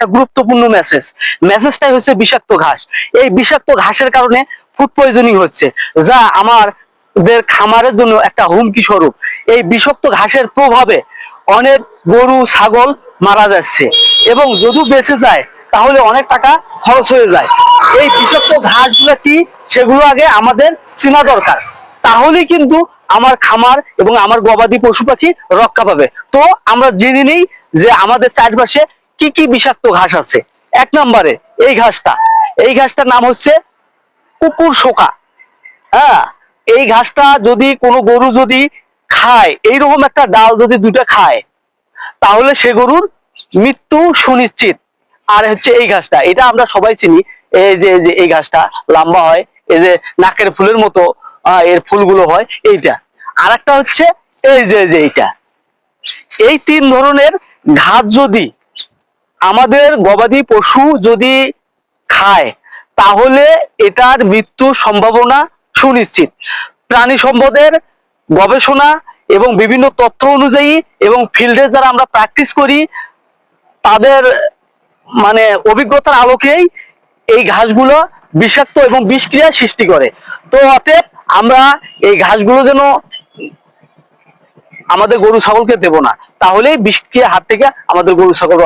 একটা গুরুত্বপূর্ণ মেসেজ মেসেজটাই হচ্ছে বিষাক্ত ঘাস। এই বিষাক্ত ঘাসের কারণে ফুড পয়জনিং হচ্ছে, যা আমাদের খামারের জন্য একটা হুমকি স্বরূপ। এই বিষাক্ত ঘাসের প্রভাবে অনেক গরু, ছাগল মারা যাচ্ছে এবং যদি বেঁচে যায়, তাহলে অনেক টাকা খরচ হয়ে যায়। এই বিষাক্ত ঘাসগুলো কি? সেগুলো আগে আমাদের চেনা দরকার। তাহলেই কিন্তু আমার খামার এবং আমার গবাদি পশু পাখি রক্ষা পাবে। তো আমরা জেনে নিই যে আমাদের চারপাশে কি কি বিষাক্ত ঘাস আছে? এক নম্বরে, এই ঘাসটা। এই ঘাসটার নাম হচ্ছে কুকুর শোকা। হ্যাঁ এই ঘাসটা যদি কোনো গরু যদি খায়, এইরকম একটা ডাল যদি দুইটা খায়, তাহলে সে গরুর মৃত্যু সুনিশ্চিত। আর হচ্ছে এই ঘাসটা, এটা আমরা সবাই চিনি। এই যে এই যে এই ঘাসটা লম্বা হয়, এই যে নাকের ফুলের মতো এর ফুলগুলো হয়, এইটা। আর একটা হচ্ছে এই যে এই যে এইটা। এই তিন ধরনের ঘাস যদি আমাদের গবাদি পশু যদি খায়, তাহলে এটার মৃত্যুর সম্ভাবনা সুনিশ্চিত। প্রাণী সম্পদের গবেষণা এবং বিভিন্ন তথ্য অনুযায়ী এবং ফিল্ডে যারা আমরা প্র্যাকটিস করি, তাদের মানে অভিজ্ঞতার আলোকেই এই ঘাসগুলো বিষাক্ত এবং বিষক্রিয়া সৃষ্টি করে। তো অতএব আমরা এই ঘাসগুলো যেন আমাদের গরু ছাগলকে দেব না, তাহলেই বিষক্রিয়ার হাত থেকে আমাদের গরু ছাগল